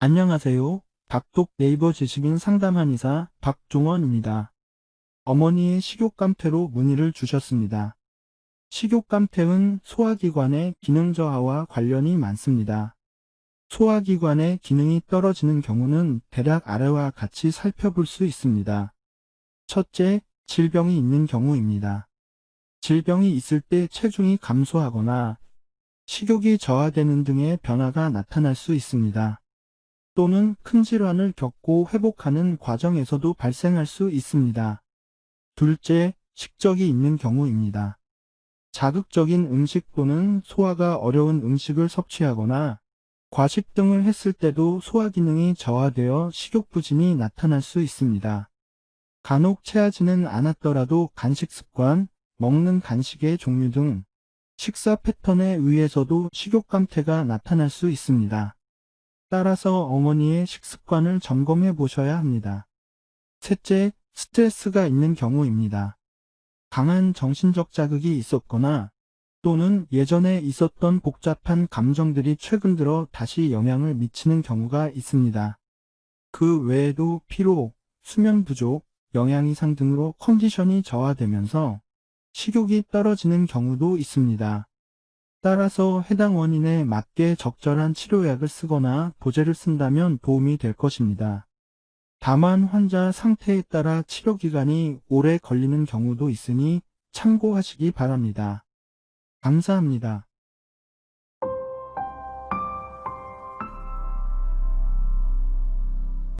안녕하세요. 닥독 네이버 지식인 상담한 의사 박종원입니다. 어머니의 식욕감퇴로 문의를 주셨습니다. 식욕감퇴는 소화기관의 기능 저하와 관련이 많습니다. 소화기관의 기능이 떨어지는 경우는 대략 아래와 같이 살펴볼 수 있습니다. 첫째, 질병이 있는 경우입니다. 질병이 있을 때 체중이 감소하거나 식욕이 저하되는 등의 변화가 나타날 수 있습니다. 또는 큰 질환을 겪고 회복하는 과정에서도 발생할 수 있습니다. 둘째, 식적이 있는 경우입니다. 자극적인 음식 또는 소화가 어려운 음식을 섭취하거나 과식 등을 했을 때도 소화 기능이 저하되어 식욕부진이 나타날 수 있습니다. 간혹 체하지는 않았더라도 간식 습관, 먹는 간식의 종류 등 식사 패턴에 의해서도 식욕 감퇴가 나타날 수 있습니다. 따라서 어머니의 식습관을 점검해 보셔야 합니다. 셋째, 스트레스가 있는 경우입니다. 강한 정신적 자극이 있었거나 또는 예전에 있었던 복잡한 감정들이 최근 들어 다시 영향을 미치는 경우가 있습니다. 그 외에도 피로, 수면 부족, 영양 이상 등으로 컨디션이 저하되면서 식욕이 떨어지는 경우도 있습니다. 따라서 해당 원인에 맞게 적절한 치료약을 쓰거나 보제를 쓴다면 도움이 될 것입니다. 다만 환자 상태에 따라 치료 기간이 오래 걸리는 경우도 있으니 참고하시기 바랍니다. 감사합니다.